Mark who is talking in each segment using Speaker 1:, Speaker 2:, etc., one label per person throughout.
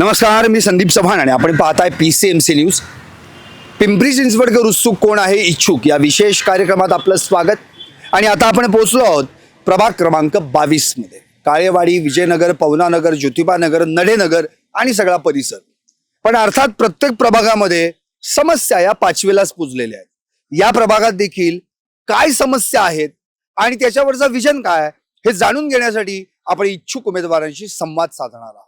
Speaker 1: नमस्कार मी संदीप चव्हाण आणि आपण पाहताय P C M C news Pimpri चिंचवडकर उत्सुक कोण आहे इच्छुक? या विशेष कार्यक्रमात आपलं स्वागत. आणि आता आपण पोहोचलो आहोत प्रभाग क्रमांक बावीसमध्ये. काळेवाडी विजयनगर पवनानगर ज्योतिबानगर नडेनगर आणि सगळा परिसर. पण अर्थात प्रत्येक प्रभागामध्ये समस्या या पाचवीलाच पुजलेल्या आहेत. या प्रभागात देखील काय समस्या आहेत आणि त्याच्यावरचा विजन काय हे जाणून घेण्यासाठी आपण इच्छुक उमेदवारांशी संवाद साधणार आहोत.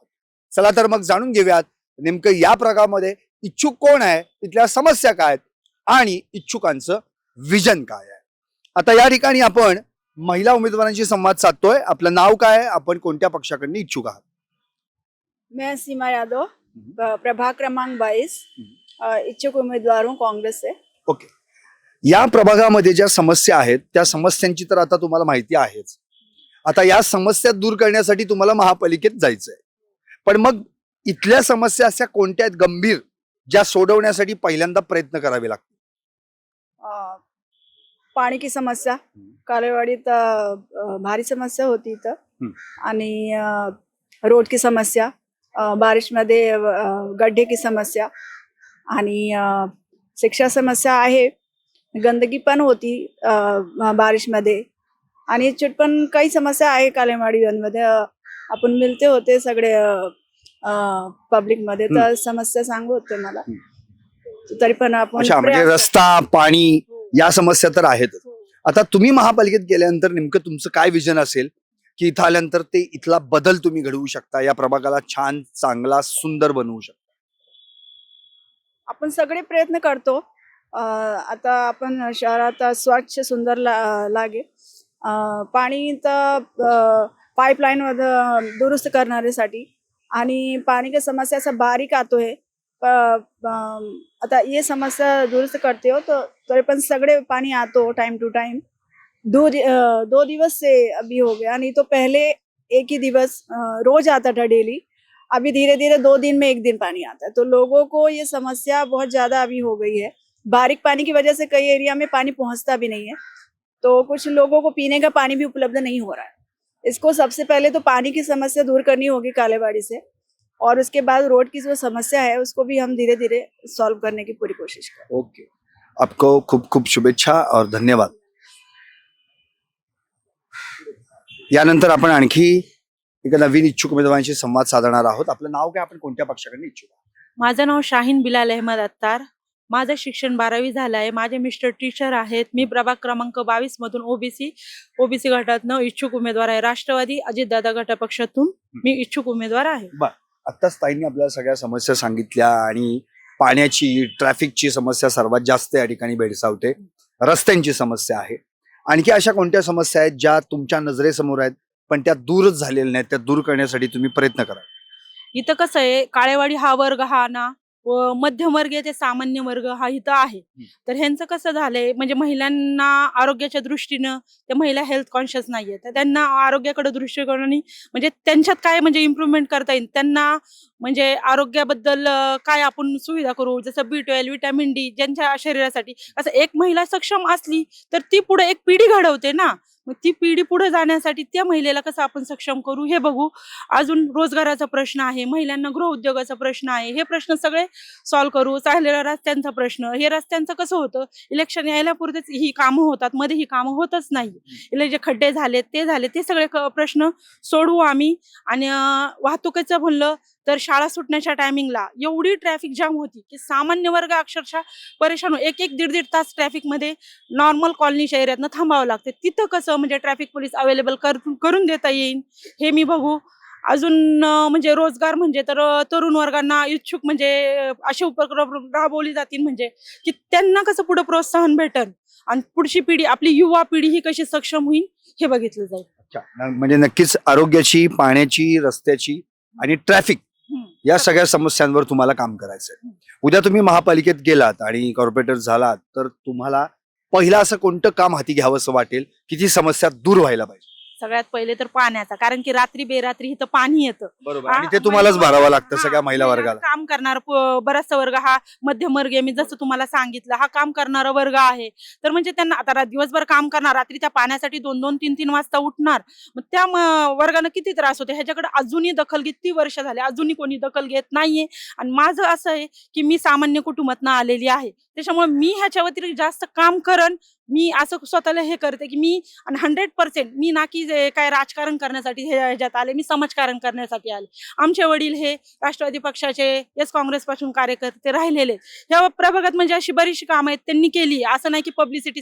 Speaker 1: चला तर मग जाणून घेऊयात नेमकं या प्रकारामध्ये इच्छुक कोण आहे तिथल्या समस्या काय आहेत आणि इच्छुकांचं विजन काय आहे. आता या ठिकाणी आपण महिला उमेदवारांशी संवाद साधतोय. आपलं नाव काय आहे? आपण कोणत्या पक्षाकडनं इच्छुक आहात?
Speaker 2: मैं सीमा यादव. प्रभाग क्रमांक बाईस इच्छुक उम्मीदवार हूँ कांग्रेस से
Speaker 1: ओके. या प्रभागामध्ये ज्या समस्या आहेत त्या समस्यांची तर आता तुम्हाला माहिती आहेच. आता या समस्या दूर करण्यासाठी तुम्हाला महापालिकेत जायचंय. पण मग इथल्या समस्या अशा कोणत्या आहेत गंभीर ज्या सोडवण्यासाठी पहिल्यांदा प्रयत्न करावे लागतील?
Speaker 2: पाणी की समस्या. कालेवाडीत अ, भारी समस्या होती इथं.
Speaker 1: हम्म.
Speaker 2: आणि अ, रोड की समस्या अ, बारिशमध्ये अ, गड्ढे की समस्या आणि अ, शिक्षा समस्या आहे. गंदगी पण होती अ, बारिशमध्ये. आणि चिट पण काही समस्या आहे कालेवाडीमध्ये अ, आपण मिळते होते सगळे मध्ये तर समस्या सांगू होते मला. तरी पण आपण
Speaker 1: अच्छा म्हणजे रस्ता पाणी. या समस्या तर आहेत.
Speaker 2: हो.
Speaker 1: आता तुम्ही महापालिकेत गेल्यानंतर नेमकं तुमचं काय विजन असेल? की इथं आल्यानंतर ते इथला बदल तुम्ही घडवू शकता या प्रभागाला छान चांगला सुंदर बनवू शकता?
Speaker 2: आपण सगळे प्रयत्न करतो. आता आपण शहरात स्वच्छ सुंदर ला, लागे. पाणी तर पाईपलाईन मध्ये दुरुस्त करण्यासाठी आणि पाणी की समस्या असा बारीक आतो है अं, आता ये समस्या दुरुस्त करते हो तो तरी पण सगळे पानी आतो टाइम टू टाइम दो दि- दिवस से अभी हो गया नहीं तो पहले एक ही दिवस रोज आता था डेली अभी धीरे धीरे दो दिन में एक दिन पानी आता है। तो लोगों को ये समस्या बहुत ज़्यादा अभी हो गई है। बारिक पानी की वजह से कई एरिया में पानी पहुँचता भी नहीं है। तो कुछ लोगों को पीने का पानी भी उपलब्ध नहीं हो रहा है। इसको सबसे पहले तो पानी की समस्या दूर करनी होगी कालेबाड़ी से और उसके बाद रोड की जो समस्या है उसको भी हम धीरे धीरे सॉल्व करने की पूरी कोशिश करें।
Speaker 1: ओके। आपको खूप खूप शुभेच्छा और धन्यवाद। यानंतर आपण आणखी एका नवीन इच्छुक उमेदवारांशी संवाद साधणार आहोत. आपलं नाव काय? आपण कोणत्या पक्षाकडे इच्छुक आहात?
Speaker 3: माझं नाव शाहीन बिलाल अहमद अत्तार. माझं शिक्षण बारावी झालं आहे माझे मिस्टर टीचर आहेत. मी प्रभाग क्रमांक बावीस मधून ओबीसी ओबीसी गटातनं इच्छुक उमेदवार आहे. राष्ट्रवादी अजितदादा गटापक्षातून मी इच्छुक उमेदवार आहे.
Speaker 1: आत्ताच ताईंनी आपल्याला सगळ्या समस्या सांगितल्या आणि पाण्याची ट्रॅफिकची समस्या सर्वात जास्त या ठिकाणी भेडसावते. रस्त्यांची समस्या आहे. आणखी अशा कोणत्या समस्या आहेत ज्या तुमच्या नजरेसमोर आहेत पण त्या दूरच झालेल्या नाहीत त्या दूर करण्यासाठी तुम्ही प्रयत्न करा
Speaker 3: इथं कसं आहे काळेवाडी हा वर्ग हा ना मध्यमवर्गीय ते सामान्य वर्ग हा इथं आहे. तर ह्यांचं कसं झालंय? म्हणजे महिलांना आरोग्याच्या दृष्टीनं त्या महिला हेल्थ कॉन्शियस नाहीये तर त्यांना आरोग्याकडे दृष्टिकोनाने म्हणजे त्यांच्यात काय म्हणजे इम्प्रुव्हमेंट करता येईल? त्यांना म्हणजे आरोग्याबद्दल काय आपण सुविधा करू? जसं बी ट्वेल्व विटॅमिन डी ज्यांच्या शरीरासाठी. असं एक महिला सक्षम असली तर ती पुढे एक पिढी घडवते ना? मग ती पिढी पुढे जाण्यासाठी त्या महिलेला कसं आपण सक्षम करू? हे बघू. अजून रोजगाराचा प्रश्न आहे महिलांना गृहउद्योगाचा प्रश्न आहे. हे प्रश्न सगळे सॉल्व्ह करू. चाललेल्या रस्त्यांचा प्रश्न. हे रस्त्यांचं कसं होतं? इलेक्शन यायला पुरतेच ही कामं होतात. मध्ये ही कामं होतच नाही. इले जे खड्डे झाले ते झाले ते सगळे प्रश्न सोडवू आम्ही. आणि वाहतुकीचं म्हणलं तर शाळा सुटण्याच्या टायमिंगला एवढी ट्रॅफिक जाम होती की सामान्य वर्ग अक्षरशः परेशान हो एक एक दीड दीड तास ट्रॅफिकमध्ये नॉर्मल कॉलनीच्या एरियातनं थांबावं लागते. तिथं कसं म्हणजे ट्रॅफिक पोलीस अवेलेबल करून देता येईल हे मी बघू. अजून म्हणजे रोजगार म्हणजे तर तरुण वर्गांना इच्छुक म्हणजे असे उपक्रम राबवली जातील म्हणजे की त्यांना कसं पुढे प्रोत्साहन भेटल आणि पुढची पिढी आपली युवा पिढी ही कशी सक्षम होईल हे बघितलं जाईल.
Speaker 1: म्हणजे नक्कीच आरोग्याची पाण्याची रस्त्याची आणि ट्रॅफिक या सगळ्या समस्यांवर तुम्हाला काम करायचंय. उद्या तुम्ही महापालिकेत गेलात आणि कॉर्पोरेटर झालात तर तुम्हाला पहिला असं कोणतं काम हाती घ्यावं असं वाटेल की ती समस्या दूर व्हायला पाहिजे?
Speaker 3: सगळ्यात पहिले तर पाण्याचा कारण की रात्री बेरात्री इथं पाणी येतं.
Speaker 1: बरोबर. आणि ते तुम्हालाच
Speaker 3: महिला-
Speaker 1: भरावं लागतं
Speaker 3: हा,
Speaker 1: सगळ्या महिला
Speaker 3: महिला
Speaker 1: वर्गाला.
Speaker 3: काम करणार बराचसा वर्ग हा मध्यम वर्ग आहे. मी जसं तुम्हाला सांगितलं हा काम करणारा वर्ग आहे. तर म्हणजे त्यांना आता रा- दिवसभर काम करणार रात्री त्या पाण्यासाठी दोन दोन तीन तीन वाजता उठणार. मग त्या म- वर्गानं किती त्रास होते? ह्याच्याकडे अजूनही दखल किती वर्ष झाले? अजूनही कोणी दखल घेत नाहीये. आणि माझं असं आहे की मी सामान्य कुटुंबातनं आलेली आहे. त्याच्यामुळे मी ह्याच्या व्यतिरिक्त जास्त काम करन मी असं स्वतःला हे करते की मी आणि हंड्रेड पर्सेंट मी ना की काय राजकारण करण्यासाठी हे ह्याच्यात आले मी समाजकारण करण्यासाठी आले. आमचे वडील हे राष्ट्रवादी पक्षाचे यस काँग्रेस पासून कार्यकर्ते राहिलेले ह्या प्रभागात म्हणजे अशी बरीचशी कामं आहेत त्यांनी केली. असं नाही की पब्लिसिटी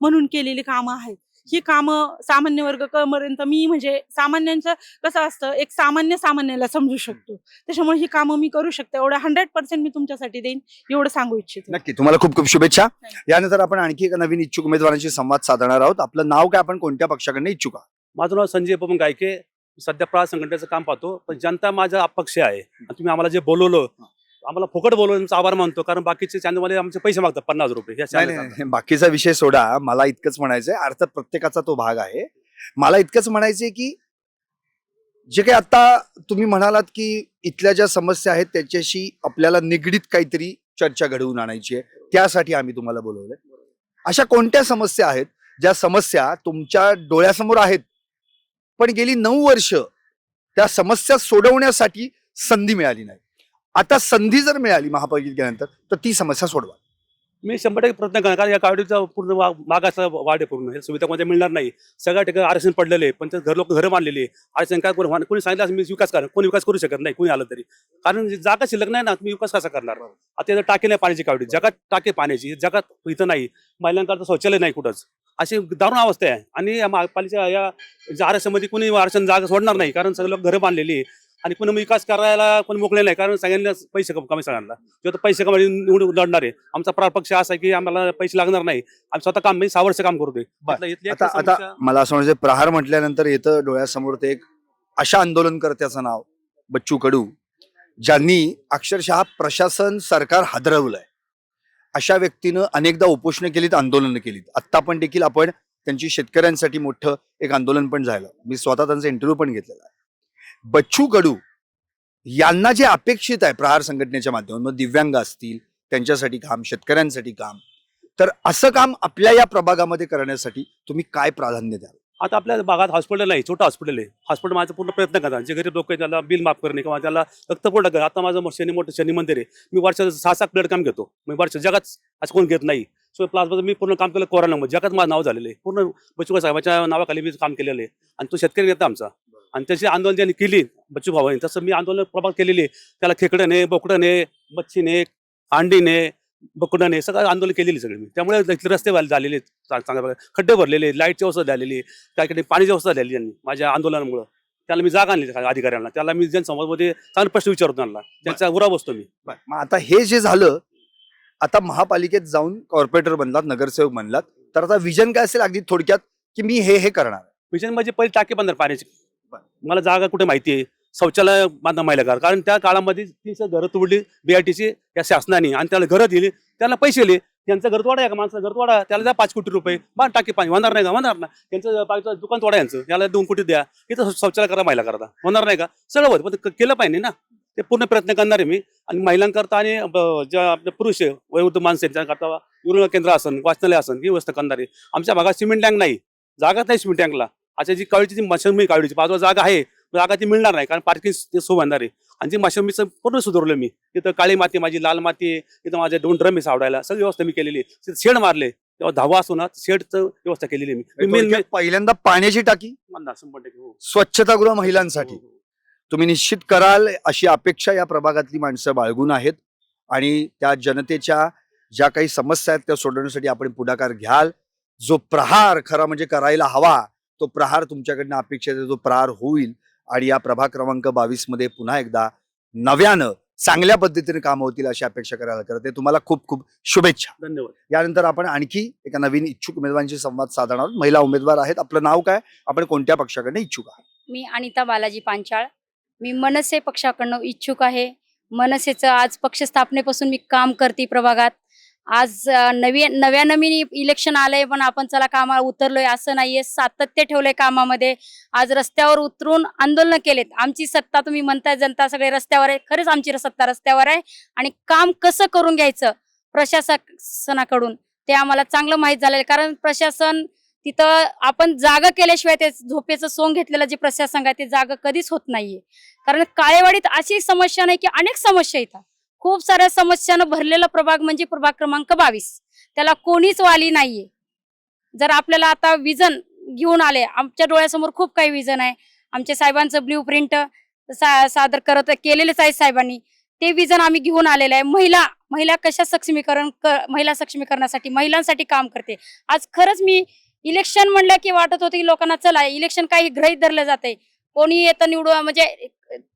Speaker 3: म्हणून केलेली कामं आहेत. ही कामं सामान्य वर्ग पर्यंत मी म्हणजे सामान्यांचं कसं असतं एक सामान्य सामान्याला समजू शकतो. त्याच्यामुळे ही कामं मी करू शकते. एवढं हंड्रेड पर्सेंट मी तुमच्यासाठी देईन एवढं सांगू इच्छिते.
Speaker 1: नक्की. तुम्हाला खूप खूप शुभेच्छा. यानंतर आपण आणखी एका नवीन इच्छुक उमेदवारांशी संवाद साधणार आहोत. आपलं नाव काय आपण कोणत्या पक्षाकडनं इच्छुक आहात?
Speaker 4: माझं नाव संजय पवन गायके. सध्या प्रहार संघटनेचं काम पाहतो. पण जनता माझा अपक्ष आहे. आणि तुम्ही आम्हाला जे बोलवलं आम्हाला फुकट तुमचा आभार मानतो कारण बाकीचे चॅनलवाले आमचे पैसे मागतात पन्नास रुपये. या
Speaker 1: नाही
Speaker 4: channel
Speaker 1: नाही, नाही बाकीचा विषय सोडा. मला इतकंच म्हणायचंय. अर्थात प्रत्येकाचा तो भाग आहे. मला इतकंच म्हणायचंय की जे काही आता तुम्ही म्हणालात की इथल्या ज्या समस्या आहेत त्याच्याशी आपल्याला निगडीत काहीतरी चर्चा घडवून आणायची आहे. त्यासाठी आम्ही तुम्हाला बोलवलंय. अशा कोणत्या समस्या आहेत? ज्या समस्या तुमच्या डोळ्यासमोर आहेत पण गेली नऊ वर्ष त्या समस्या सोडवण्यासाठी संधी मिळाली नाही. आता संधी जर मिळाली महापालिकेत गेल्यानंतर तर ती समस्या सोडवा.
Speaker 4: मी शंभर टक्के प्रयत्न करणार कारण या कावडीचा पूर्ण वा- मागाचा वाढ आहे पूर्ण. हे सुविधा मध्ये मिळणार नाही. सगळ्या ठिकाणी आरक्षण पडलेले आहे. पण घर लोक घरं बांधलेली आरक्षण काय कोणी कोणी सांगितलं असं मी विकास करा कोणी विकास करू शकत नाही कोणी आलं तरी. कारण जागा शिल्लक नाही ना तुम्ही विकास कसा करणार? आता इथं टाकी नाही पाण्याची कावडी. जगात टाके पाण्याची जगात इथं नाही. महिलांकरता शौचालय नाही कुठंच. अशी दारुण अवस्था आहे. आणि या महापालिकेच्या या आरक्षणमध्ये कोणी आरक्षण जागा सोडणार नाही कारण सगळे लोक घरं बांधलेली आहे. आणि कोणी विकास करायला कोणी मोकळे नाही कारण सगळ्यांना पैसे कम- सगळ्यांना. जो आता पैसे कमी निवडून लढणार आहे. आमचा प्रार पक्ष असा आहे की आम्हाला पैसे लागणार नाही. आम्ही स्वतः काम मी सहा वर्ष काम करतोय.
Speaker 1: आता आता मला असं म्हणजे प्रहार म्हटल्यानंतर येतं डोळ्यासमोर ते एक अशा आंदोलनकर्त्याचं नाव बच्चू कडू ज्यांनी अक्षरशः प्रशासन सरकार हादरवलंय. अशा व्यक्तीनं अनेकदा उपोषणं केलीत आंदोलनं केलीत. आत्ता पण देखील आपण त्यांची शेतकऱ्यांसाठी मोठं एक आंदोलन पण झालं. मी स्वतः त्यांचा इंटरव्ह्यू पण घेतलेला आहे. बच्चू कडू यांना जे अपेक्षित आहे प्रहार संघटनेच्या माध्यमातून दिव्यांग असतील त्यांच्यासाठी काम शेतकऱ्यांसाठी काम तर असं काम आपल्या या प्रभागामध्ये करण्यासाठी तुम्ही काय प्राधान्य द्याल?
Speaker 4: आता आपल्या भागात हॉस्पिटल नाही छोटं हॉस्पिटल आहे. हॉस्पिटल माझा पूर्ण प्रयत्न करतात. जे गरीब लोक त्याला बिल माफ करणे किंवा त्याला रक्तपुरवठा करा आता माझं शनी मोठं शनी मंदिर आहे. मी वर्षाचं सहा सात प्लेट काम घेतो. मी वर्ष जगात असं कोण घेत नाही. सो प्लाझ्मा मी पूर्ण काम केलं कोरोनामध्ये जगात माझं नाव झालेलं आहे. पूर्ण बच्चू साहेबाच्या नावाखाली मी काम केलेलं आहे. आणि तो शेतकरी घेता आमचा. आणि त्याची आंदोलन ज्यांनी केली. बच्चू भावाने तसं मी आंदोलन प्रभाग केलेली त्याला खेकडं ने बोकडं ने मच्छीने अंडीने बोकडं ने सगळं आंदोलन केलेली सगळी मी. त्यामुळे इथले रस्ते वाले झालेले चांगल्या खड्डे भरलेले लाईटची व्यवस्था झालेली आहे. काही काही पाण्याची व्यवस्था झालेली त्यांनी. माझ्या आंदोलनामुळं. त्याला मी जागा आणली अधिकाऱ्यांना. त्याला मी जनसंवादमध्ये चांगले प्रश्न विचारतो त्यांना त्यांचा उरा बसतो मी.
Speaker 1: आता हे जे झालं आता महापालिकेत जाऊन कॉर्पोरेटर बनलात नगरसेवक बनलात. तर आता विजन काय असेल अगदी थोडक्यात की मी हे हे करणार?
Speaker 4: विजन म्हणजे पहिले टाके बांधणार पाण्याची. मला जागा कुठे माहिती आहे? शौचालय बांधा महिला कारण त्या काळामध्ये तीनशे घरं तोडली बीआयटीची या शासनाने. आणि त्याला घरं दिली. त्यांना पैसे दिले. त्यांचं घर तोडा का माणसं घर तोडा. त्याला द्या पाच कोटी रुपये. बांध टाकी पाणी. होणार नाही का? होणार ना. त्यांचं बाकीचं दुकान तोडा यांचं. त्याला दोन कोटी द्या. इथं शौचालय करा महिला करता होणार नाही का? सगळं होत. पण केलं पाहिजे ना. ते पूर्ण प्रयत्न करणार आहे मी. आणि महिलांकरता आणि ज्या आपले पुरुष आहे वयोवृद्ध माणसं आहेत त्यांकरता युरिन केंद्र असन वाचनालय असन ही व्यवस्था करणार आहे. आमच्या भागात सिमेंट टँक नाही. जागाच नाही सिमेंट टँकला. अच्छा जी काळीची जी मशनमी काळीची बाजूला जागा आहे जागा ती मिळणार नाही कारण पार्किंग सो बांधणार आहे आणि जी मशनमीचं पूर्ण सुधारलं मी तिथं काळी माती माझी लाल माती आहे तिथं माझे दोन ड्रम आहे सावडायला सगळी व्यवस्था मी केलेली आहे तिथं शेड मारले तेव्हा धावा असो ना शेडचं व्यवस्था केलेली आहे मी.
Speaker 1: पहिल्यांदा पाण्याची टाकी
Speaker 4: म्हणणार शंभर टक्के हो.
Speaker 1: स्वच्छतागृह महिलांसाठी
Speaker 4: हो, हो.
Speaker 1: तुम्ही निश्चित कराल अशी अपेक्षा या प्रभागातली माणसं बाळगून आहेत आणि त्या जनतेच्या ज्या काही समस्या आहेत त्या सोडवण्यासाठी आपण पुढाकार घ्याल जो प्रहार खरा म्हणजे करायला हवा तो प्रहार तुमच्याकडनं अपेक्षित आहे तो प्रहार होईल आणि या प्रभाग क्रमांक बावीसमध्ये पुन्हा एकदा नव्यानं चांगल्या पद्धतीने काम होतील अशी अपेक्षा करायला करते तुम्हाला खूप खूप शुभेच्छा.
Speaker 4: धन्यवाद.
Speaker 1: यानंतर आपण आणखी एका नवीन इच्छुक उमेदवारांशी संवाद साधणार आहोत. महिला उमेदवार आहेत. आपलं नाव काय? आपण कोणत्या पक्षाकडनं इच्छुक आहात?
Speaker 5: मी अनिता बालाजी पांचाळ. मी मनसे पक्षाकडनं इच्छुक आहे. मनसेचं आज पक्ष स्थापनेपासून मी काम करते प्रभागात. आज नवी नव्या नवीन इलेक्शन आलंय पण आपण चला कामाला उतरलोय असं नाहीये. सातत्य ठेवलंय कामामध्ये. आज रस्त्यावर उतरून आंदोलन केलेत. आमची सत्ता तुम्ही म्हणताय जनता सगळे रस्त्यावर आहे. खरंच आमची सत्ता रस्त्यावर आहे. आणि काम कसं करून घ्यायचं? प्रशासनाकडून. ते आम्हाला चांगलं माहीत झालेलं आहे. कारण प्रशासन तिथं आपण जागा केल्याशिवाय ते झोपेचं सोंग घेतलेलं जे प्रशासन आहे ते जागा कधीच होत नाहीये. कारण काळेवाडीत अशी समस्या नाही की अनेक समस्या येतात खूप साऱ्या समस्यानं भरलेला प्रभाग म्हणजे प्रभाग क्रमांक बावीस. त्याला कोणीच वाली नाहीये. जर आपल्याला आता विजन घेऊन आले आमच्या डोळ्यासमोर खूप काही विजन आहे. आमच्या साहेबांचं ब्ल्यू प्रिंट सा, सादर करत केलेलेच आहे साहेबांनी. ते विजन आम्ही घेऊन आलेलं आहे. महिला महिला कशा सक्षमीकरण क- महिला सक्षमीकरणासाठी महिलांसाठी काम करते. आज खरंच मी इलेक्शन म्हणलं की वाटत होतं की लोकांना चला इलेक्शन काही गृहीत धरलं जाते कोणी येतं निवडून म्हणजे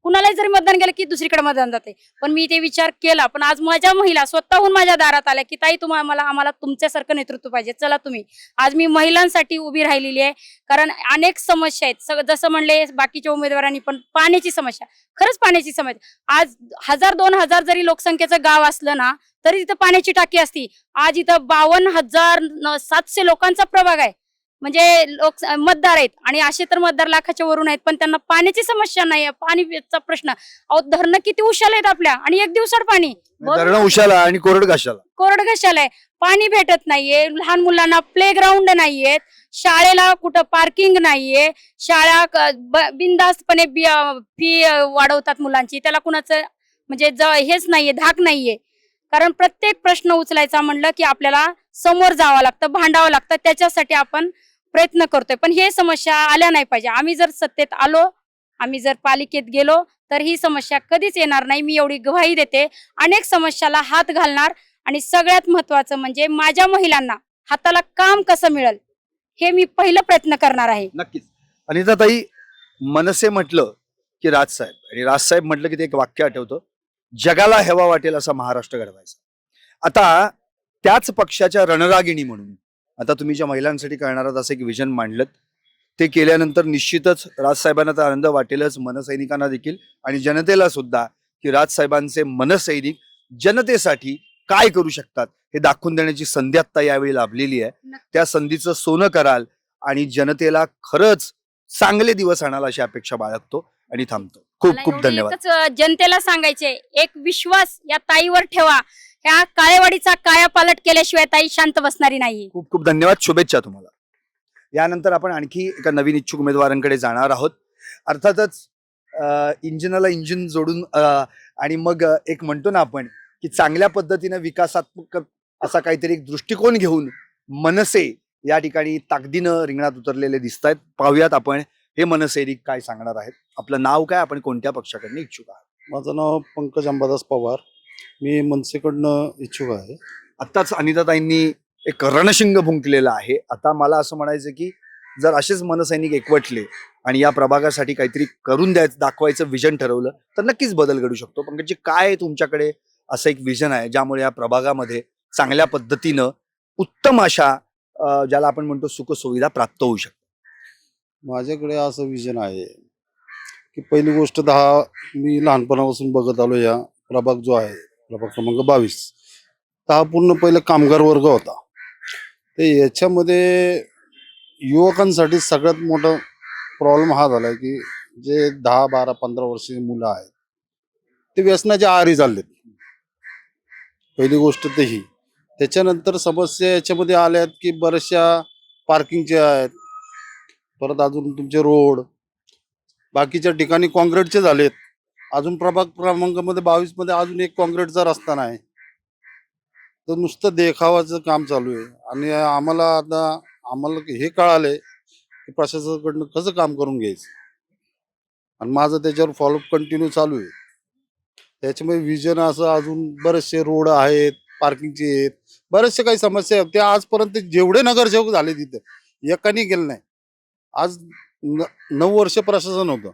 Speaker 5: कुणालाही जरी मतदान केलं की दुसरीकडे मतदान जाते. पण मी ते विचार केला पण आज माझ्या महिला स्वतःहून माझ्या दारात आल्या की ताई तुम्हाला मला आम्हाला तुमच्यासारखं नेतृत्व पाहिजे. चला तुम्ही. आज मी महिलांसाठी उभी राहिलेली आहे कारण अनेक समस्या आहेत. सग- जसं म्हणले बाकीच्या उमेदवारांनी पण पाण्याची समस्या. खरंच पाण्याची समस्या आज हजार दोन हजार जरी लोकसंख्येचं गाव असलं ना तरी तिथं पाण्याची टाकी असती. आज इथं बावन्न हजार न- सातशे लोकांचा प्रभाग आहे. म्हणजे लोक मतदार आहेत. आणि असे तर मतदार लाखाच्या वरून आहेत पण त्यांना पाण्याची समस्या नाही पाणीचा प्रश्न. अहो धरणं किती उशाल आहेत आपल्या. आणि एक दिवसाड पाणी.
Speaker 1: धरणं उशाला आणि कोरड कशाला
Speaker 5: कोरड कशाला आहे. पाणी भेटत नाहीये. लहान मुलांना प्ले ग्राउंड नाहीयेत. शाळेला कुठं पार्किंग नाहीये. शाळा बिनधास्तपणे फी वाढवतात मुलांची. त्याला कुणाचं म्हणजे हेच नाहीये धाक नाहीये. कारण प्रत्येक प्रश्न उचलायचा म्हणलं की आपल्याला समोर जावं लागतं भांडावं लागतं. त्याच्यासाठी आपण प्रयत्न करतोय. पण हे समस्या आल्या नाही पाहिजे. आम्ही जर सत्तेत आलो आम्ही जर पालिकेत गेलो तर ही समस्या कधीच येणार नाही. मी एवढी ग्वाही देते. अनेक समस्याला हात घालणार आणि सगळ्यात महत्वाचं म्हणजे माझ्या महिलांना हाताला काम कसं मिळेल हे मी पहिलं प्रयत्न करणार आहे.
Speaker 1: नक्कीच. अनिता ताई मनसे म्हटलं की राजसाहेब. आणि राजसाहेब म्हटलं की ते एक वाक्य आठवतं. जगाला हेवा वाटेल असा महाराष्ट्र घडवायचा. आता त्याच पक्षाच्या रणरागिणी म्हणून आता तुम्ही ज्या महिलांसाठी करणारात असं एक विजन मांडलं ते केल्यानंतर निश्चितच राजसाहेबांना तर आनंद वाटेलच मनसैनिकांना देखील. आणि जनतेला सुद्धा की राजसाहेबांचे मनसैनिक जनतेसाठी काय करू शकतात हे दाखवून देण्याची संधी आत्ता यावेळी लाभलेली आहे. त्या संधीचं सोनं कराल आणि जनतेला खरंच चांगले दिवस आणाल अशी अपेक्षा बाळगतो आणि थांबतो. खूप खूप धन्यवाद.
Speaker 5: जनतेला सांगायचे एक विश्वास या ताईवर ठेवा. ह्या काळेवाडीचा कायापालट केल्याशिवाय ताई शांत बसणारी नाही
Speaker 1: खूप खूप धन्यवाद शुभेच्छा तुम्हाला. यानंतर आपण आणखी एका नवीन इच्छुक उमेदवारांकडे जाणार आहोत. अर्थातच इंजिनाला इंजिन जोडून आणि मग एक म्हणतो ना आपण की चांगल्या पद्धतीनं विकासात्मक असा काहीतरी एक दृष्टिकोन घेऊन मनसे या ठिकाणी ताकदीनं रिंगणात उतरलेले दिसत आहेत पाहूयात आपण हे मनसैनिक काय सांगणार आहेत. आपलं नाव काय? आपण कोणत्या पक्षाकडनं इच्छुक आहात?
Speaker 6: माझं नाव पंकज अंबादास पवार. मी मनसेकडनं इच्छुक आहे.
Speaker 1: आत्ताच अनिताताईंनी एक रणशिंग फुंकलेलं आहे. आता मला असं म्हणायचं की जर असेच मनसैनिक एकवटले आणि या प्रभागासाठी काहीतरी करून द्यायचं दाखवायचं विजन ठरवलं तर नक्कीच बदल घडू शकतो. पंकजी काय तुमच्याकडे असं एक विजन आहे ज्यामुळे या प्रभागामध्ये चांगल्या पद्धतीनं उत्तम अशा ज्याला आपण म्हणतो सुखसुविधा प्राप्त होऊ शकतात?
Speaker 6: माझ्याकडे असं विजन आहे की पहिली गोष्ट दहा मी लहानपणापासून बघत आलो या प्रभाग जो आहे प्रभाग क्रमांक बावीस. तर हा पूर्ण पहिले कामगार वर्ग होता. ते याच्यामध्ये युवकांसाठी सगळ्यात मोठा प्रॉब्लेम हा झाला की जे दहा बारा पंधरा वर्षाची मुलं आहेत ते व्यसनाच्या आहारी चाललेत. पहिली गोष्ट तर ही. त्याच्यानंतर समस्या याच्यामध्ये आल्यात की बऱ्याचशा पार्किंगच्या आहेत परत अजून तुमचे रोड बाकीच्या ठिकाणी कॉन्क्रीटचे झालेत. अजून प्रभाग क्रमांकामध्ये बावीसमध्ये अजून एक कॉन्क्रीटचा रस्ता नाही. तर नुसतं देखावाचं काम चालू आहे. आणि आम्हाला आता आम्हाला हे कळाले की प्रशासनाकडनं कसं काम करून घ्यायचं. आणि माझं त्याच्यावर फॉलोअप कंटिन्यू चालू आहे. त्याच्यामुळे विजन असं अजून बरेचसे रोड आहेत पार्किंगचे आहेत. बरेचसे काही समस्या आहेत. त्या आजपर्यंत जेवढे नगरसेवक झाले तिथे एकाने गेले नाही. आज न- नऊ वर्ष प्रशासन होतं.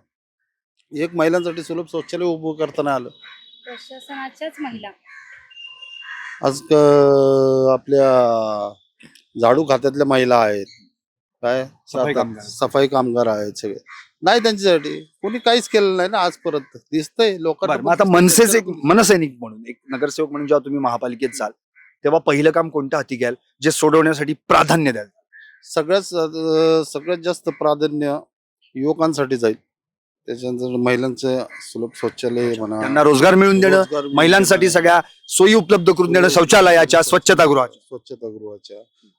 Speaker 6: एक महिलांसाठी सुलभ शौचालय उभं करताना आलं.
Speaker 5: प्रशासनाच्याच महिला.
Speaker 6: आज क- आपल्या झाडू खात्यातल्या महिला आहेत. काय?
Speaker 1: सफाई कामगार.
Speaker 6: सफाई कामगार आहेत सगळे. नाही त्यांच्यासाठी. कोणी काहीच केलं नाही ना आजपर्यंत. दिसतंय लोकांना
Speaker 1: बरं, मग आता मनसेच एक. मनसैनिक म्हणून एक नगरसेवक म्हणून जेव्हा तुम्ही महापालिकेत जाल तेव्हा पहिलं काम कोणतं हाती घ्याल? जे सोडवण्यासाठी प्राधान्य द्याल?
Speaker 6: सगळ्यात अं, सगळ्यात जास्त प्राधान्य युवकांसाठी जाईल. त्याच्यानंतर महिलांचं सुलभ शौचालय म्हणा.
Speaker 1: त्यांना रोजगार मिळवून देणं
Speaker 6: मिळवून
Speaker 1: महिलांसाठी
Speaker 6: देणं,
Speaker 1: सगळ्या सोयी उपलब्ध करून देणं शौचालयाच्या स्वच्छतागृहाच्या.
Speaker 6: स्वच्छतागृहाच्या.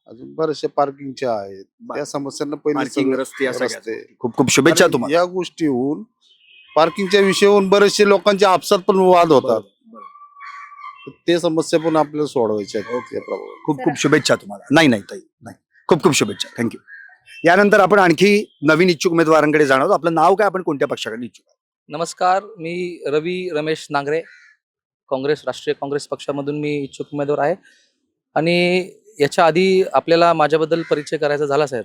Speaker 6: अजून बऱ्याचशा पार्किंगच्या आहेत. त्या समस्यांना पहिले
Speaker 1: पार्किंग
Speaker 6: सगळं-
Speaker 1: रस्ते या सगळ्या
Speaker 6: रस्ते.
Speaker 1: खूप खूप शुभेच्छा
Speaker 6: कारण
Speaker 1: तुम्हाला.
Speaker 6: या गोष्टीहून पार्किंगच्या विषयावरून बरेचसे लोकांचे आपसात पण वाद होतात. ते समस्या पण आपल्याला सोडवायच्या आहेत या.
Speaker 1: खूप खूप शुभेच्छा तुम्हाला. नाही नाही ताई नाही. खूप खूप शुभेच्छा. थँक्यू यानंतर आपण आणखी नवीन इच्छुक उमेदवारांकडे जाणार आहोत. आपलं नाव काय? आपण कोणत्या पक्षाकडे इच्छुक?
Speaker 7: नमस्कार मी रवी रमेश नांगरे. काँग्रेस राष्ट्रीय काँग्रेस पक्षामधून मी इच्छुक उमेदवार आहे. आणि याच्या आधी आपल्याला माझ्याबद्दल परिचय करायचा झाला सर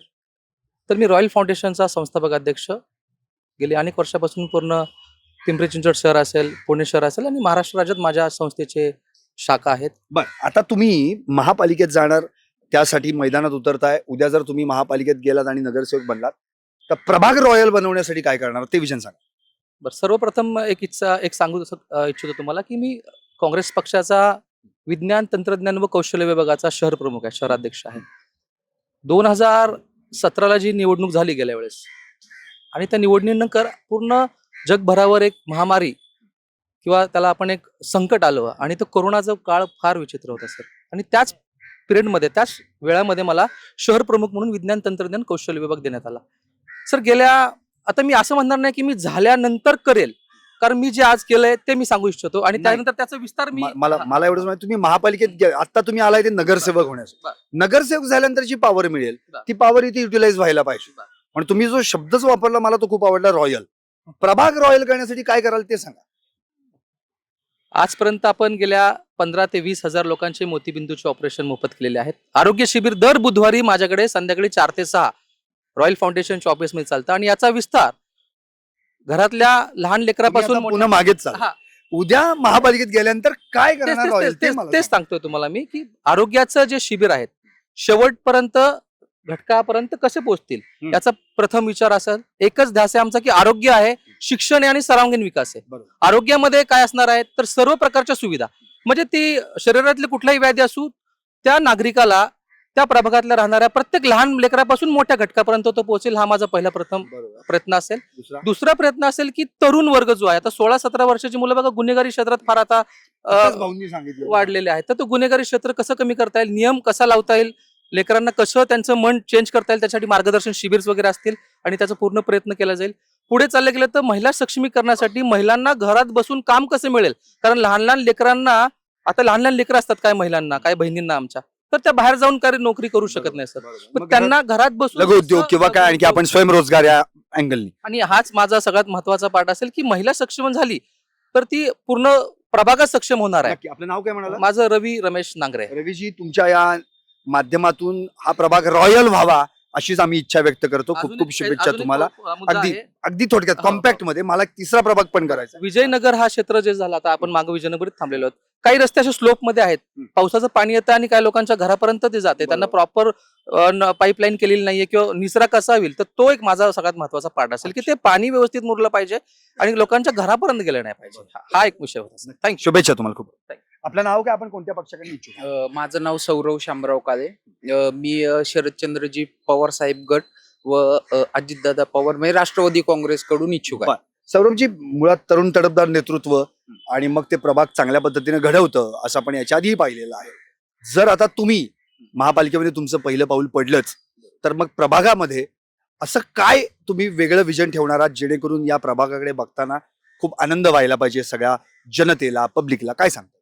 Speaker 7: तर मी रॉयल फाउंडेशनचा संस्थापक अध्यक्ष. गेली अनेक वर्षापासून पूर्ण पिंपरी चिंचवड शहर असेल पुणे शहर असेल आणि महाराष्ट्र राज्यात माझ्या संस्थेचे शाखा आहेत.
Speaker 1: बरं आता तुम्ही महापालिकेत जाणार त्यासाठी मैदानात उतरताय. उद्या जर तुम्ही महापालिकेत गेलात आणि नगरसेवक बनलात तर प्रभाग रॉयल बनवण्यासाठी काय करणार? ते विजन सांगा.
Speaker 7: बरं सर्वप्रथम एक इच्छा एक सांगू अ, इच्छितो तुम्हाला की मी काँग्रेस पक्षाचा विज्ञान तंत्रज्ञान व कौशल्य विभागाचा शहर प्रमुख आहे शहराध्यक्ष आहे. दोन हजार सतराला जी निवडणूक झाली गेल्या वेळेस आणि त्या निवडणुकीनंतर पूर्ण जगभरावर एक महामारी किंवा त्याला आपण एक संकट आलं आणि तो कोरोनाचा काळ फार विचित्र होता सर. आणि त्याच पिरियडमध्ये त्याच वेळामध्ये मला शहर प्रमुख म्हणून विज्ञान तंत्रज्ञान कौशल्य विभाग देण्यात आला. सर गेल्या आता मी असं म्हणणार नाही की मी झाल्यानंतर करेल कारण मी जे आज केलंय ते मी सांगू इच्छितो आणि. त्यानंतर त्याचा विस्तार मी
Speaker 1: मला मला एवढंच माहिती तुम्ही महापालिकेत आता तुम्ही आलाय ते नगरसेवक होण्यासाठी नगरसेवक झाल्यानंतर जी पॉवर मिळेल. ती पॉवर इथे युटिलाइज व्हायला पाहिजे. पण तुम्ही जो शब्दच वापरला मला तो खूप आवडला रॉयल. प्रभाग रॉयल करण्यासाठी काय कराल ते सांगा.
Speaker 7: आजपर्यंत आपण गेल्या पंधरा ते वीस हजार लोकांचे मोतीबिंदूचे ऑपरेशन मोफत केलेले आहेत आरोग्य शिबिर दर बुधवारी माझ्याकडे संध्याकाळी चार ते सहा रॉयल फाउंडेशनच्या ऑफिसमध्ये चालतं आणि याचा विस्तार घरातल्या लहान लेकरापासून
Speaker 1: पुन्हा मागेच चाल. उद्या महापालिकेत गेल्यानंतर काय
Speaker 7: तेच-
Speaker 1: करणार.
Speaker 7: सांगतोय तुम्हाला मी की आरोग्याचं जे शिबिर आहेत शेवटपर्यंत घटकापर्यंत कसे पोहोचतील. याचा प्रथम विचार असेल. एकच ध्यास आहे आमचा की आरोग्य आहे शिक्षण आहे आणि सर्वांगीण विकास आहे. आरोग्यामध्ये काय असणार आहे? तर सर्व प्रकारच्या सुविधा. म्हणजे ती शरीरातली कुठलाही व्याधी असू त्या नागरिकाला त्या प्रभागातल्या राहणाऱ्या प्रत्येक लहान लेकरापासून मोठ्या घटकापर्यंत तो पोहोचेल हा माझा पहिला प्रथम. प्रयत्न असेल.
Speaker 1: दुसरा?
Speaker 7: प्रयत्न असेल की तरुण वर्ग जो आहे आता सोळा सतरा वर्षाची मुलं बघा गुन्हेगारी क्षेत्रात फार आता वाढलेले आहेत तर तो गुन्हेगारी क्षेत्र कसं कमी करता येईल? नियम कसा लावता येईल? लेकरांना कसं त्यांचं मन चेंज करता येईल त्यासाठी मार्गदर्शन शिबिर वगैरे असतील आणि त्याचा पूर्ण प्रयत्न केला जाईल. पुढे चाललं गेलं तर महिला सक्षमीकरणासाठी महिलांना घरात बसून काम कसं मिळेल? कारण लहान लहान लेकरांना आता लहान लहान लेकरं असतात काय महिलांना काय बहिणींना आमच्या? तर त्या बाहेर जाऊन काय नोकरी करू शकत नाही सर.
Speaker 1: मग
Speaker 7: त्यांना घरात बसून
Speaker 1: लघु उद्योग किंवा काय आणखी आपण स्वयंरोजगार या अँगलनी
Speaker 7: आणि हाच माझा सगळ्यात महत्त्वाचा पाठ असेल की महिला सक्षम झाली तर ती पूर्ण प्रभागात सक्षम होणार आहे.
Speaker 1: आपलं नाव काय म्हणाला?
Speaker 7: माझं रवी रमेश नांगरे.
Speaker 1: रवीजी तुमच्या या माध्यमातून हा प्रभाग रॉयल व्हावा अशीच आम्ही इच्छा व्यक्त करतो. खूप खूप शुभेच्छा तुम्हाला. अगदी. अगदी थोडक्यात कॉम्पॅक्टमध्ये मला तिसरा प्रभाग पण करायचा.
Speaker 7: विजयनगर हा क्षेत्र जे झाला आता आपण मागे विजयनगरीत थांबलेलो आहोत. काही रस्ते असे स्लोपमध्ये आहेत. पावसाचं पाणी येतं आणि काही लोकांच्या घरापर्यंत ते जाते. त्यांना प्रॉपर पाईपलाईन केलेली नाहीये किंवा निचरा कसा होईल तर तो एक माझा सगळ्यात महत्त्वाचा पाठ असेल की ते पाणी व्यवस्थित मुरलं पाहिजे आणि लोकांच्या घरापर्यंत गेलं नाही पाहिजे. हा- एक विषय होता. थँक्यू
Speaker 1: शुभेच्छा तुम्हाला खूप.
Speaker 7: Thank
Speaker 1: आपलं नाव काय? आपण कोणत्या पक्षाकडे इच्छुक?
Speaker 8: अ, माझं नाव सौरव शामराव काळे. अ, मी अ, शरदचंद्रजी पवार साहेब गट व अ, अजितदादा पवार म्हणजे राष्ट्रवादी काँग्रेसकडून इच्छुक आहे.
Speaker 1: सौरभजी मुळात तरुण तडफदार नेतृत्व आणि मग ते प्रभाग चांगल्या पद्धतीने घडवतं असं आपण याच्या आधीही पाहिलेलं आहे. जर आता तुम्ही महापालिकेमध्ये तुमचं पहिलं पाऊल पडलंच तर मग प्रभागामध्ये असं काय तुम्ही वेगळं विजन ठेवणार आहात जेणेकरून या प्रभागाकडे बघताना खूप आनंद व्हायला पाहिजे सगळ्या जनतेला पब्लिकला काय सांगता?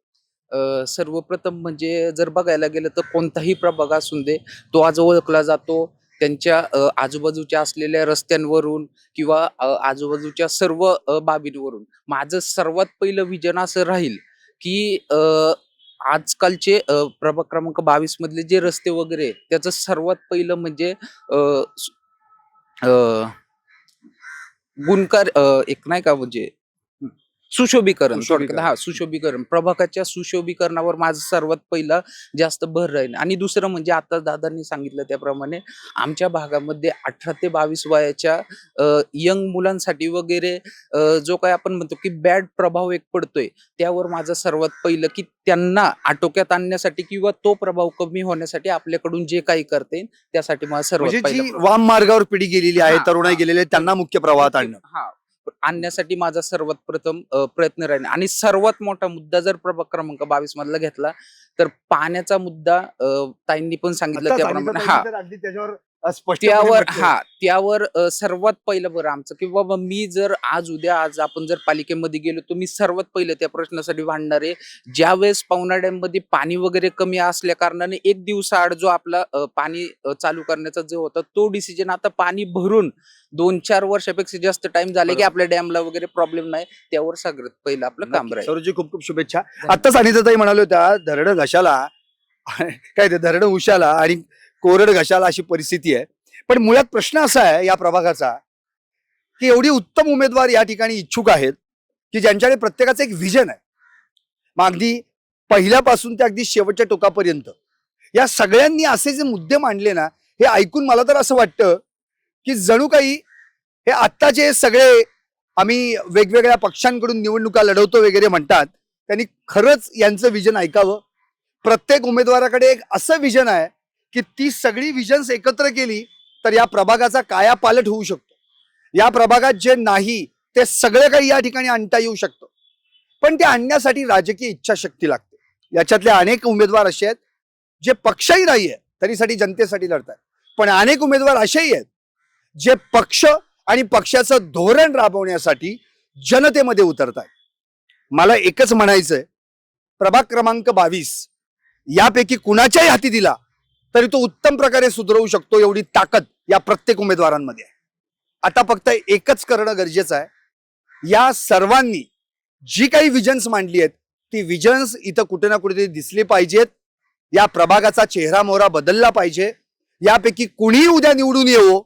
Speaker 8: सर्वप्रथम म्हणजे जर बघायला गेलं तर कोणताही प्रभाग असून दे तो आज ओळखला जातो. त्यांच्या आजूबाजूच्या असलेल्या रस्त्यांवरून किंवा आजूबाजूच्या सर्व बाबींवरून. माझं सर्वात पहिलं विजन असं राहील की आजकालचे प्रभाग क्रमांक बावीस मधले जे रस्ते वगैरे त्याचं सर्वात पहिलं म्हणजे गुणकार एक नाही का म्हणजे सुशोभीकरण. थोडक्यात. हा सुशोभीकरण. प्रभागाच्या सुशोभीकरणावर माझं सर्वात पहिलं जास्त भर राहील. आणि दुसरं म्हणजे आता दादांनी सांगितलं त्याप्रमाणे आमच्या भागामध्ये अठरा ते बावीस वयाच्या यंग मुलांसाठी वगैरे जो काय आपण म्हणतो की बॅड प्रभाव एक पडतोय त्यावर माझं सर्वात पहिलं की त्यांना आटोक्यात आणण्यासाठी किंवा तो प्रभाव कमी होण्यासाठी आपल्याकडून जे काही करता येईल त्यासाठी माझं सर्वात
Speaker 1: म्हणजे वाम मार्गावर पिढी गेलेली आहे तरुणाई. गेलेली आहे त्यांना मुख्य प्रवाहात आणणं.
Speaker 8: हा. आणण्यासाठी माझा सर्वात प्रथम प्रयत्न राहील. आणि सर्वात मोठा मुद्दा जर प्रभाग क्रमांक बावीस मधला घेतला तर पाण्याचा मुद्दा ताईंनी पण सांगितलं त्याप्रमाणे. हा.
Speaker 1: त्याच्यावर
Speaker 8: त्यावर. हा त्यावर सर्वात पहिलं बरं आमचं की बाबा मी जर आज उद्या आज आपण जर पालिकेमध्ये गेलो तर मी सर्वात पहिलं त्या प्रश्नासाठी भांडणार आहे ज्यावेळेस डॅममध्ये पाणी वगैरे कमी असल्या कारणाने एक दिवसाआड जो आपला पाणी चालू करण्याचा जो होता तो डिसिजन आता पाणी भरून दोन चार वर्षापेक्षा जास्त टाइम झाले की. आपल्या डॅमला वगैरे प्रॉब्लेम नाही त्यावर सगळ्यात पहिलं आपलं काम. राहील
Speaker 1: सरोजी खूप खूप शुभेच्छा आत्ताच अनिताताई म्हणाले होत्या धरड घशाला काय ते धरड उशाला आणि कोरड घशाला अशी परिस्थिती आहे. पण मुळात प्रश्न असा आहे या प्रभागाचा की एवढी उत्तम उमेदवार या ठिकाणी इच्छुक आहेत की ज्यांच्याकडे प्रत्येकाचं एक व्हिजन आहे. मग अगदी पहिल्यापासून ते अगदी शेवटच्या टोकापर्यंत. या सगळ्यांनी असे जे मुद्दे मांडले ना हे ऐकून मला तर असं वाटतं की जणू काही हे आत्ताचे सगळे आम्ही वेगवेगळ्या पक्षांकडून निवडणुका लढवतो वगैरे म्हणतात त्यांनी खरंच यांचं विजन ऐकावं. प्रत्येक उमेदवाराकडे एक असं विजन आहे की ती सगळी विजन्स एकत्र केली तर या प्रभागाचा कायापालट होऊ शकतो. या प्रभागात जे नाही ते सगळं काही या ठिकाणी आणता येऊ शकतं. पण ते आणण्यासाठी राजकीय इच्छाशक्ती लागते. याच्यातले अनेक उमेदवार असे आहेत जे पक्षही नाही आहे तरीसाठी जनतेसाठी लढतात पण अनेक उमेदवार असेही आहेत जे पक्ष आणि पक्षाचं धोरण राबवण्यासाठी जनतेमध्ये उतरत आहेत मला एकच म्हणायचंय प्रभाग क्रमांक बावीस यापैकी कुणाच्याही हाती दिला तरी तो उत्तम प्रकारे सुधरवू शकतो एवढी ताकद या प्रत्येक उमेदवारांमध्ये आहे. आता फक्त एकच करणं गरजेचं आहे. या सर्वांनी जी काही विजन्स मांडली आहेत ती विजन्स इथं कुठे ना कुठेतरी दिसली पाहिजेत. या प्रभागाचा चेहरा मोहरा बदलला पाहिजे. यापैकी कुणीही उद्या निवडून येवो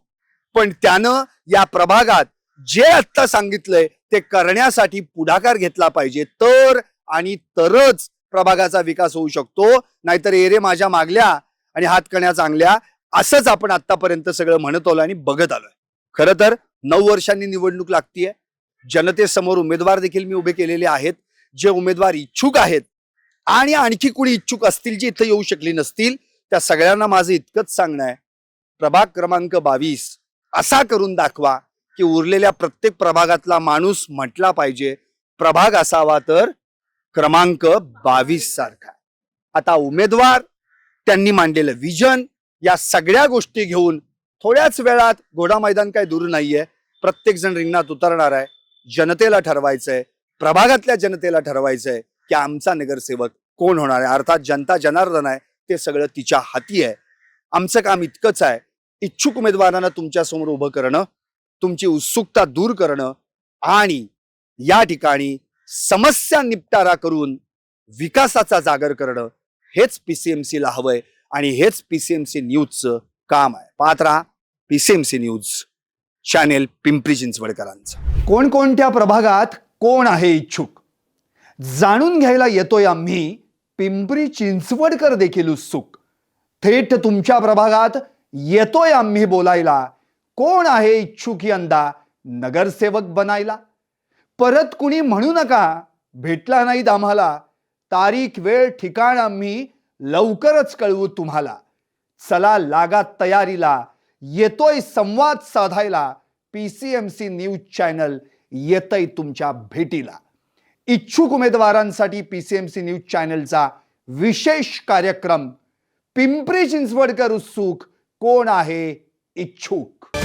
Speaker 1: पण त्यानं या प्रभागात जे आत्ता सांगितलंय ते करण्यासाठी पुढाकार घेतला पाहिजे. तर आणि तरच प्रभागाचा विकास होऊ शकतो. नाहीतर एरे माझ्या मागल्या आणि हातकण्या चांगल्या असंच आपण आतापर्यंत सगळं म्हणत आलो आणि बघत आलोय. खरं तर नऊ वर्षांनी निवडणूक लागतीये. जनतेसमोर उमेदवार देखील मी उभे केलेले आहेत. जे उमेदवार इच्छुक आहेत आणि आणखी कुणी इच्छुक असतील जी इथं येऊ शकली नसतील त्या सगळ्यांना माझं इतकंच सांगणं आहे. प्रभाग क्रमांक बावीस. असा करून दाखवा की उरलेल्या प्रत्येक प्रभागातला माणूस म्हटला पाहिजे. प्रभाग असावा तर क्रमांक बावीस सारखा. आता उमेदवार त्यांनी मांडलेलं विजन या सगळ्या गोष्टी घेऊन थोड्याच वेळात घोडा मैदान काय दूर नाहीये. प्रत्येकजण रिंगणात उतरणार आहे. जनतेला ठरवायचंय. प्रभागातल्या जनतेला ठरवायचंय की आमचा नगरसेवक कोण होणार आहे? अर्थात जनता जनार्दन आहे. ते सगळं तिच्या हाती आहे. आमचं काम इतकंच आहे. इच्छुक उमेदवारांना तुमच्यासमोर उभं करणं तुमची उत्सुकता दूर करणं आणि या ठिकाणी समस्या निपटारा करून विकासाचा जागर करणं हेच पीसीएमसी ला हवंय आणि हेच पीसीएमसी न्यूजचं काम आहे. पाहत राहा पीसीएमसी न्यूज चॅनेल पिंपरी चिंचवडकरांचं. कोणकोणत्या प्रभागात कोण आहे इच्छुक? जाणून घ्यायला येतोय आम्ही पिंपरी चिंचवडकर देखील उत्सुक. थेट तुमच्या प्रभागात येतोय आम्ही बोलायला. कोण आहे इच्छुक यंदा नगरसेवक बनायला? परत कुणी म्हणू नका भेटला नाहीत आम्हाला. तारीख वेळ ठिकाण आम्ही लवकरच कळवू तुम्हाला. चला लागा तयारीला. येतोय संवाद साधायला. P C M C news channel येतय तुमच्या भेटीला. इच्छुक उमेदवारांसाठी P C M C news चॅनलचा विशेष कार्यक्रम. पिंपरी चिंचवडकर उत्सुक कोण आहे? इच्छुक.